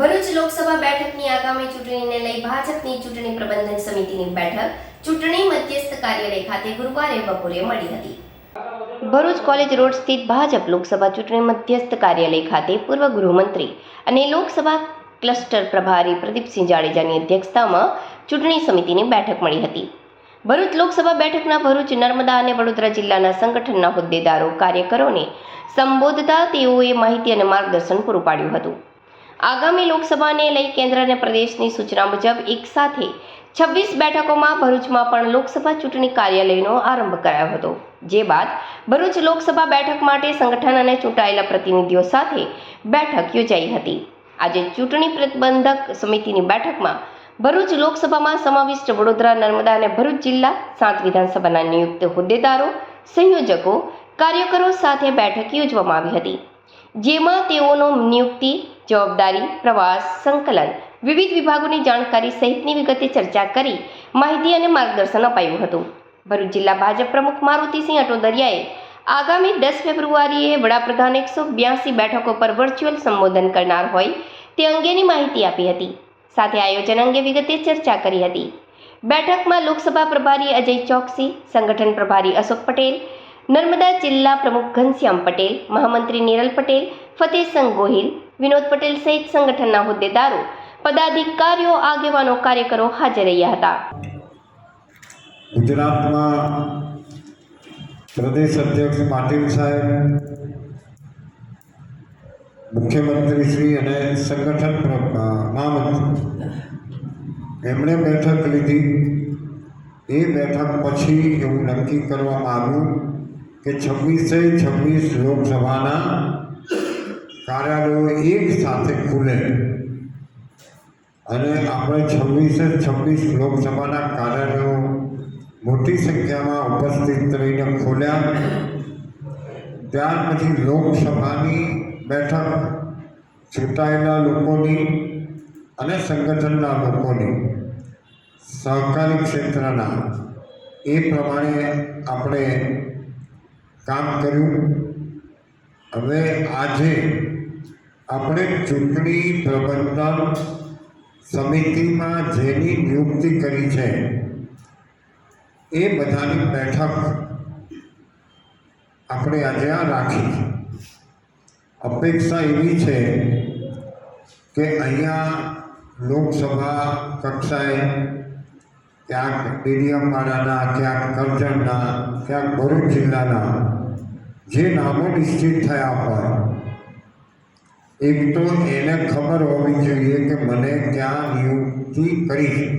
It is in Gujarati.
ભરૂચ લોકસભા બેઠકની આગામી ચૂંટણીને લઈ ભાજપની ચૂંટણી પ્રબંધન સમિતિની બેઠક ચૂંટણી મધ્યસ્થ કાર્યાલય ખાતે ગુરુવારે બપોરે મળી હતી. ભરૂચ કોલેજ રોડ સ્થિત ભાજપ લોકસભા ચૂંટણી મધ્યસ્થ કાર્યાલય ખાતે પૂર્વ ગૃહમંત્રી અને લોકસભા ક્લસ્ટર પ્રભારી પ્રદીપસિંહ જાડેજાની અધ્યક્ષતામાં ચૂંટણી સમિતિની બેઠક મળી હતી. ભરૂચ લોકસભા બેઠકના ભરૂચ, નર્મદા અને વડોદરા જિલ્લાના સંગઠનના હોદ્દેદારો, કાર્યકરોને સંબોધતા તેઓએ માહિતી અને માર્ગદર્શન પૂરું પાડ્યું હતું. આગામી લોકસભાને લઈ કેન્દ્ર અને પ્રદેશની સૂચના મુજબ એક સાથે છવ્વીસ બેઠકોમાં ભરૂચમાં પણ લોકસભા ચૂંટણી કાર્યાલયનો આરંભ કરાયો હતો. જે બાદ ભરૂચ લોકસભા બેઠક માટે સંગઠન અને ચૂંટાયેલા પ્રતિનિધિઓ સાથે બેઠક યોજાઈ હતી. આજે ચૂંટણી પ્રતિબંધક સમિતિની બેઠકમાં ભરૂચ લોકસભામાં સમાવિષ્ટ વડોદરા, નર્મદા અને ભરૂચ જિલ્લા સાત વિધાનસભાના નિયુક્ત હોદ્દેદારો, સંયોજકો, કાર્યકરો સાથે બેઠક યોજવામાં આવી હતી. જેમાં તેઓનો નિયુક્તિ જવાબદારી, પ્રવાસ, સંકલન વિવિધ વિભાગોની જાણકારી સહિતની વિગતે ચર્ચા કરી માહિતી અને માર્ગદર્શન અપાયું હતું. ભરૂચ જિલ્લા ભાજપ પ્રમુખ મારુતિસિંહ અટોદરિયાએ આગામી દસ ફેબ્રુઆરીએ વડાપ્રધાન એકસો બ્યાસી બેઠકો પર વર્ચ્યુઅલ સંબોધન કરનાર હોય તે અંગેની માહિતી આપી હતી. સાથે આયોજન અંગે વિગતે ચર્ચા કરી હતી. બેઠકમાં લોકસભા પ્રભારી અજય ચોકસી, સંગઠન પ્રભારી અશોક પટેલ, નર્મદા જિલ્લા પ્રમુખ ઘનશ્યામ પટેલ, મહામંત્રી નિરલ પટેલ ફતેહસંગ ગોહિલ વિનોદ પટેલ સહિત સંગઠનના હોદ્દેદારો, પદાધિકારીઓ, આગેવાનો, કાર્યકરો હાજર રહ્યા હતા. ગુજરાતમાં પ્રદેશ અધ્યક્ષ પાટીલ સાહેબ મુખ્યમંત્રી શ્રી અને સંગઠન મહામંત્રી. એમણે બેઠક લીધી. એ બેઠક પછી એવું નક્કી કરવામાં આવ્યું કે છવ્વીસે છવ્વીસ લોકસભાના કાર્યાલયો એક સાથે ખુલે. અને આપણે છવ્વીસે છવ્વીસ લોકસભાના કાર્યાલયો મોટી સંખ્યામાં ઉપસ્થિત રહીને ખોલ્યા. ત્યાર પછી લોકસભાની બેઠક ચૂંટાયેલા લોકોની અને સંગઠનના લોકોની સહકારી ક્ષેત્રના. એ પ્રમાણે આપણે કામ કર્યું. હવે આજે આપણે ચૂંટણી પ્રબંધન સમિતિમાં જેની નિયુક્તિ કરી છે, એ બધાની બેઠક આપણે આજે આ રાખી છે. અપેક્ષા એવી છે કે અહીંયા લોકસભા કક્ષાએ ક્યાંક ડીડીએમવાળાના, ક્યાંક કરજણના, ક્યાંક ભરૂચ જિલ્લાના જે નામો નિશ્ચિત થયા હોય એક તો એને ખબર હોવી જોઈએ કે મને ક્યાં નિયુક્તિ કરી છે.